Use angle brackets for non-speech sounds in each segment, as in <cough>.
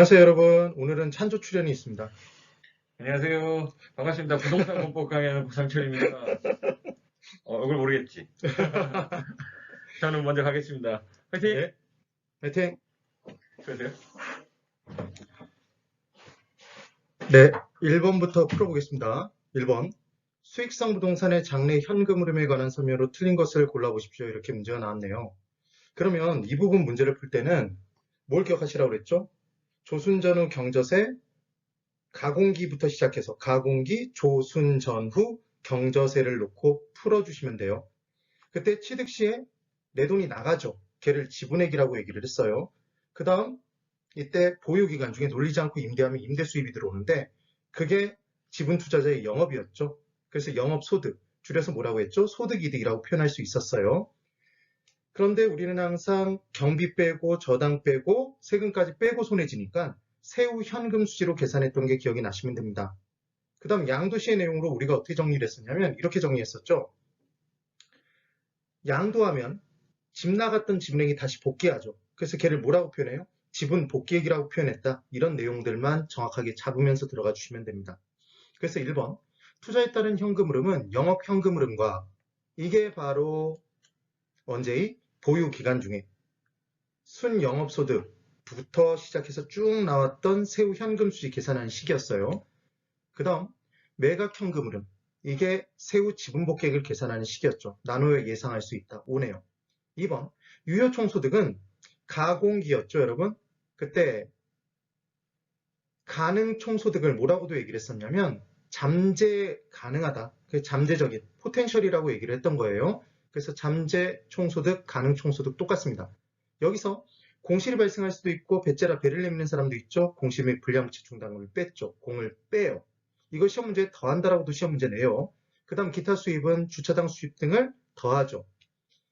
안녕하세요 여러분 오늘은 찬조 출연이 있습니다 안녕하세요. 반갑습니다. 부동산 공법 강의하는 구상철입니다. 어, 얼굴 모르겠지? <laughs> 저는 먼저 가겠습니다. 화이팅! 네. 화이팅 그러세요? 네 1번부터 풀어보겠습니다 1번 수익성 부동산의 장래 현금 흐름에 관한 설명으로 틀린 것을 골라보십시오 이렇게 문제가 나왔네요 그러면 이 부분 문제를 풀 때는 뭘 기억하시라고 그랬죠? 조순전후 경저세 가공기부터 시작해서 가공기 조순전후 경저세를 놓고 풀어주시면 돼요 그때 취득 시에 내 돈이 나가죠 걔를 지분액이라고 얘기를 했어요 그 다음 이때 보유기간 중에 놀리지 않고 임대하면 임대 수입이 들어오는데 그게 지분 투자자의 영업이었죠. 그래서 영업소득, 줄여서 뭐라고 했죠? 소득이득이라고 표현할 수 있었어요. 그런데 우리는 항상 경비 빼고 저당 빼고 세금까지 빼고 손해 지니까 세후 현금 수지로 계산했던 게 기억이 나시면 됩니다. 그 다음 양도시의 내용으로 우리가 어떻게 정리를 했었냐면 이렇게 정리했었죠. 양도하면 집 나갔던 지분액이 다시 복귀하죠. 그래서 걔를 뭐라고 표현해요? 지분 복귀액이라고 표현했다. 이런 내용들만 정확하게 잡으면서 들어가 주시면 됩니다. 그래서 1번 투자에 따른 현금 흐름은 영업 현금 흐름과 이게 바로 언제의 보유 기간 중에 순영업소득부터 시작해서 쭉 나왔던 세후 현금 수지 계산하는 시기였어요. 그 다음 매각 현금 흐름 이게 세후 지분 복귀액을 계산하는 시기였죠. 나누어 예상할 수 있다. 5네요. 2번 유효 총소득은 가공기였죠, 여러분? 그때 가능 총소득을 뭐라고도 얘기를 했었냐면 잠재 가능하다. 그 잠재적인 포텐셜이라고 얘기를 했던 거예요. 그래서 잠재 총소득, 가능 총소득 똑같습니다. 여기서 공실이 발생할 수도 있고 배째라 배를 내미는 사람도 있죠. 공실 및 불량부채 충당금을 뺐죠. 공을 빼요. 이거 시험 문제에 더한다라고도 시험 문제 내요. 그 다음 기타 수입은 주차장 수입 등을 더하죠.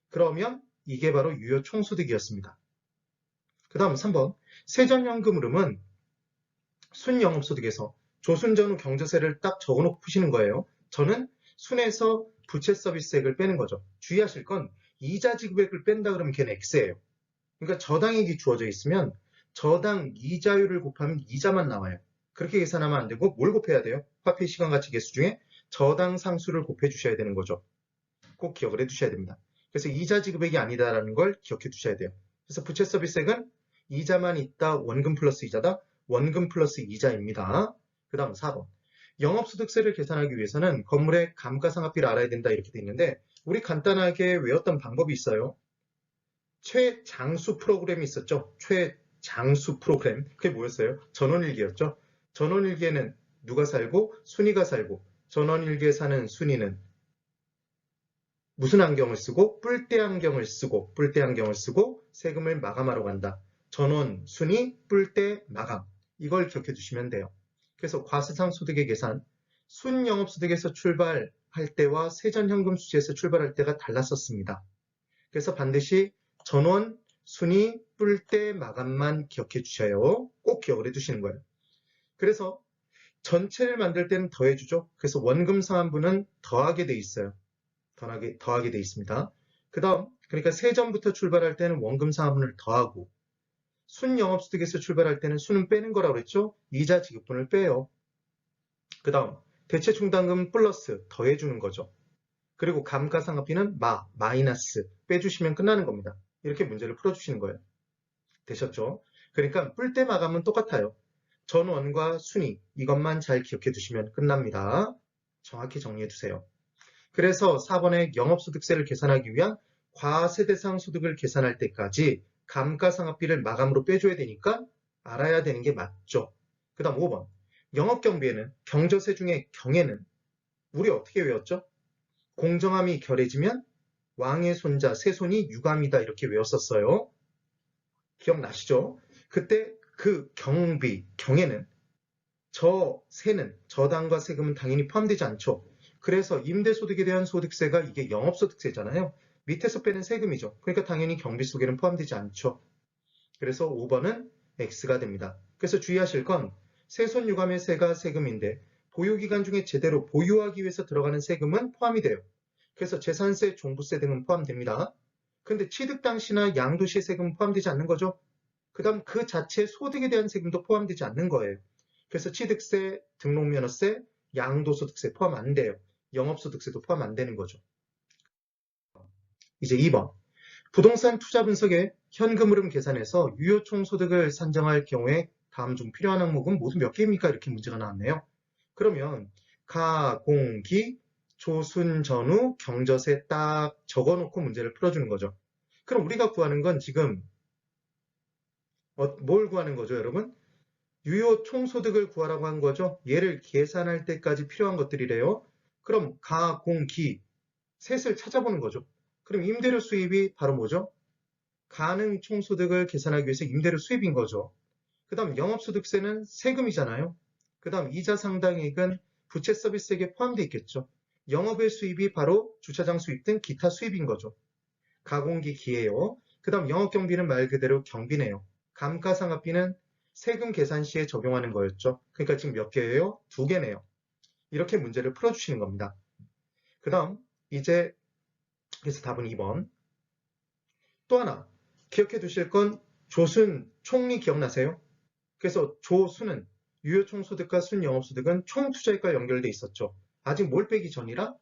그러면 이게 바로 유효 총소득이었습니다. 그 다음 3번 세전현금 흐름은 순영업소득에서 조순전 후 경제세를 딱 적어놓고 푸시는 거예요. 저는 순에서 부채 서비스액을 빼는 거죠. 주의하실 건 이자 지급액을 뺀다 그러면 걔는 X예요. 그러니까 저당액이 주어져 있으면 저당 이자율을 곱하면 이자만 나와요. 그렇게 계산하면 안 되고 뭘 곱해야 돼요? 화폐 시간 가치 개수 중에 저당 상수를 곱해 주셔야 되는 거죠. 꼭 기억을 해 두셔야 됩니다. 그래서 이자 지급액이 아니다라는 걸 기억해 두셔야 돼요. 그래서 부채 서비스액은 이자만 있다 원금 플러스 이자다 원금 플러스 이자입니다. 그 다음 4번 영업소득세를 계산하기 위해서는 건물의 감가상각비를 알아야 된다 이렇게 돼 있는데 우리 간단하게 외웠던 방법이 있어요. 최장수 프로그램이 있었죠. 최장수 프로그램 그게 뭐였어요? 전원일기였죠. 전원일기에는 누가 살고 순위가 살고 전원일기에 사는 순위는 무슨 안경을 쓰고 뿔대 안경을 쓰고 뿔대 안경을 쓰고 세금을 마감하러 간다. 전원, 순위, 뿔대, 마감 이걸 기억해 두시면 돼요. 그래서 과세상 소득의 계산 순영업소득에서 출발할 때와 세전현금 수지에서 출발할 때가 달랐었습니다. 그래서 반드시 전원, 순위, 뿔대, 마감만 기억해 주셔요. 꼭 기억을 해 두시는 거예요. 그래서 전체를 만들 때는 더해주죠. 그래서 원금 상환분은 더하게 돼 있어요. 더하게, 더하게 돼 있습니다. 그 다음, 그러니까 세전부터 출발할 때는 원금 상환분을 더하고 순영업소득에서 출발할 때는 순은 빼는 거라고 그랬죠? 이자 지급분을 빼요. 그 다음 대체 충당금 플러스 더해주는 거죠. 그리고 감가상각비는 마, 마이너스 빼주시면 끝나는 겁니다. 이렇게 문제를 풀어주시는 거예요. 되셨죠? 그러니까 뿔대 마감은 똑같아요. 전원과 순위 이것만 잘 기억해 두시면 끝납니다. 정확히 정리해 두세요. 그래서 4번에 영업소득세를 계산하기 위한 과세대상 소득을 계산할 때까지 감가상각비를 마감으로 빼줘야 되니까 알아야 되는 게 맞죠. 그 다음 5번 영업경비에는 경저세 중에 경에는 우리 어떻게 외웠죠? 공정함이 결해지면 왕의 손자 세손이 유감이다 이렇게 외웠었어요. 기억나시죠? 그때 그 경비, 경에는 저 세는 저당과 세금은 당연히 포함되지 않죠. 그래서 임대소득에 대한 소득세가 이게 영업소득세잖아요. 밑에서 빼는 세금이죠. 그러니까 당연히 경비 속에는 포함되지 않죠. 그래서 5번은 X가 됩니다. 그래서 주의하실 건 세손 유감의 세가 세금인데 보유기간 중에 제대로 보유하기 위해서 들어가는 세금은 포함이 돼요. 그래서 재산세, 종부세 등은 포함됩니다. 근데 취득 당시나 양도시 세금은 포함되지 않는 거죠. 그 다음 그 자체 소득에 대한 세금도 포함되지 않는 거예요. 그래서 취득세, 등록면허세, 양도소득세 포함 안 돼요. 영업소득세도 포함 안 되는 거죠. 이제 2번. 부동산 투자 분석에 현금 흐름 계산에서 유효 총 소득을 산정할 경우에 다음 중 필요한 항목은 모두 몇 개입니까? 이렇게 문제가 나왔네요. 그러면 가, 공, 기, 조순, 전후, 경저세 딱 적어놓고 문제를 풀어주는 거죠. 그럼 우리가 구하는 건 지금 어, 뭘 구하는 거죠, 여러분? 유효 총소득을 구하라고 한 거죠. 얘를 계산할 때까지 필요한 것들이래요. 그럼 가, 공, 기 셋을 찾아보는 거죠. 그럼 임대료 수입이 바로 뭐죠? 가능 총소득을 계산하기 위해서 임대료 수입인 거죠. 그 다음 영업소득세는 세금이잖아요. 그 다음 이자 상당액은 부채 서비스액에 포함되어 있겠죠. 영업의 수입이 바로 주차장 수입 등 기타 수입인 거죠. 가공기 기예요. 그 다음 영업경비는 말 그대로 경비네요. 감가상각비는 세금 계산 시에 적용하는 거였죠. 그러니까 지금 몇 개예요? 두 개네요. 이렇게 문제를 풀어주시는 겁니다. 그 다음 이제 그래서 답은 2번. 또 하나 기억해 두실 건 조순 총리 기억나세요? 그래서 조순은 유효 총소득과 순영업소득은 총투자액과 연결돼 있었죠. 아직 뭘 빼기 전이라?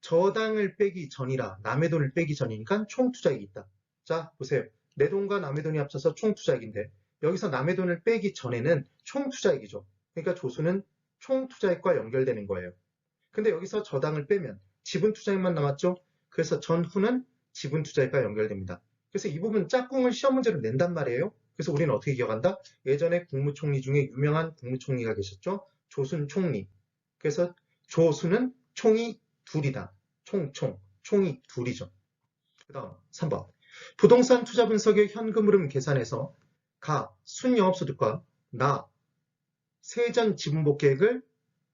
저당을 빼기 전이라 남의 돈을 빼기 전이니까 총투자액이 있다. 자 보세요. 내 돈과 남의 돈이 합쳐서 총투자액인데 여기서 남의 돈을 빼기 전에는 총투자액이죠. 그러니까 조수는 총투자액과 연결되는 거예요. 근데 여기서 저당을 빼면 지분투자액만 남았죠. 그래서 전후는 지분 투자액과 연결됩니다. 그래서 이 부분 짝꿍을 시험 문제로 낸단 말이에요. 그래서 우리는 어떻게 기억한다? 예전에 국무총리 중에 유명한 국무총리가 계셨죠. 조순 총리. 그래서 조수는 총이 둘이다. 총, 총. 총이 둘이죠. 그 다음 3번. 부동산 투자 분석의 현금 흐름 계산에서 가, 순영업소득과 나, 세전 지분복 계획을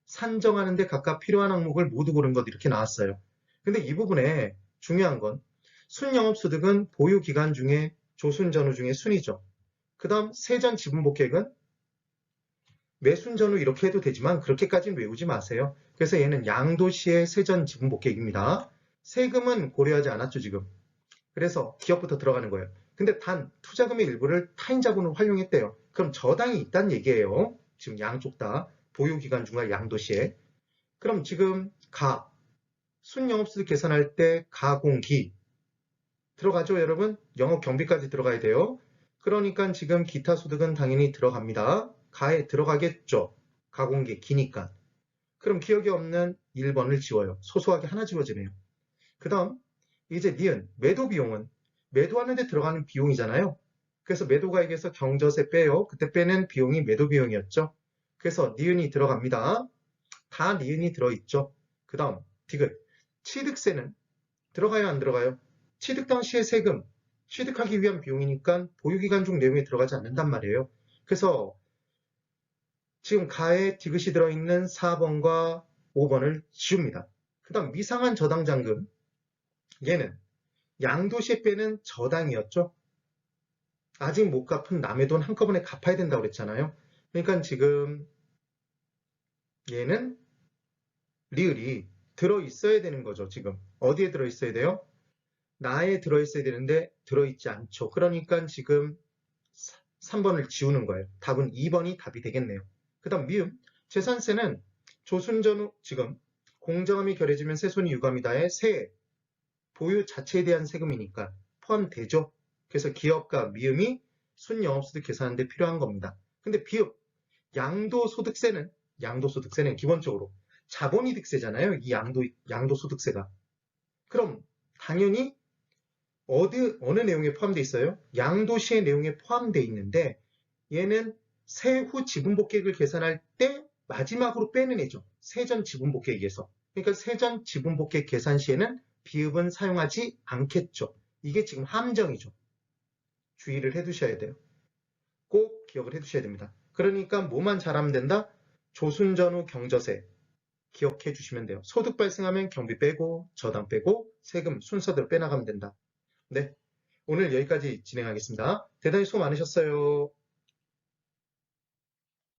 산정하는 데 각각 필요한 항목을 모두 고른 것 이렇게 나왔어요. 근데 이 부분에 중요한 건 순영업소득은 보유기간 중에 조순 전후 중에 순이죠. 그 다음 세전 지분복 계획은 매순 전후 이렇게 해도 되지만 그렇게까지는 외우지 마세요. 그래서 얘는 양도시의 세전 지분복 계획입니다. 세금은 고려하지 않았죠 지금. 그래서 기업부터 들어가는 거예요. 근데 단 투자금의 일부를 타인 자본으로 활용했대요. 그럼 저당이 있다는 얘기예요. 지금 양쪽 다 보유기간 중과 양도시에. 그럼 지금 가 순영업소득 계산할 때 가공기 들어가죠 여러분? 영업 경비까지 들어가야 돼요. 그러니까 지금 기타 소득은 당연히 들어갑니다. 가에 들어가겠죠. 가공기 기니까. 그럼 기억이 없는 1번을 지워요. 소소하게 하나 지워지네요. 그 다음 이제 니은 매도 비용은 매도하는데 들어가는 비용이잖아요. 그래서 매도가액에서 경저세 빼요. 그때 빼는 비용이 매도 비용이었죠. 그래서 니은이 들어갑니다. 다 니은이 들어있죠. 그 다음 디귿 취득세는 들어가요 안 들어가요? 취득 당시의 세금 취득하기 위한 비용이니까 보유기간 중 내용에 들어가지 않는단 말이에요. 그래서 지금 가에 디귿이 들어있는 4번과 5번을 지웁니다. 그 다음 미상한 저당장금 얘는 양도시에 빼는 저당이었죠. 아직 못 갚은 남의 돈 한꺼번에 갚아야 된다고 그랬잖아요. 그러니까 지금 얘는 리을이 들어 있어야 되는 거죠. 지금 어디에 들어 있어야 돼요? 나에 들어 있어야 되는데 들어 있지 않죠. 그러니까 지금 3번을 지우는 거예요. 답은 2번이 답이 되겠네요. 그 다음 미음 재산세는 조순전 후 지금 공정함이 결해지면 세손이 유감이다의 세 보유 자체에 대한 세금이니까 포함되죠. 그래서 기업과 미음이 순영업소득 계산하는데 필요한 겁니다. 근데 비읍 양도소득세는 양도소득세는 기본적으로 자본이득세잖아요. 이 양도 양도소득세가 그럼 당연히 어디 어느 내용에 포함되어 있어요? 양도시의 내용에 포함되어 있는데 얘는 세후 지분복계획을 계산할 때 마지막으로 빼는 애죠. 세전 지분복계획에서. 그러니까 세전 지분복계획 계산 시에는 비읍은 사용하지 않겠죠. 이게 지금 함정이죠. 주의를 해두셔야 돼요. 꼭 기억을 해두셔야 됩니다. 그러니까 뭐만 잘하면 된다? 조순전후 경저세 기억해 주시면 돼요. 소득 발생하면 경비 빼고 저당 빼고 세금 순서대로 빼나가면 된다. 네, 오늘 여기까지 진행하겠습니다. 대단히 수고 많으셨어요.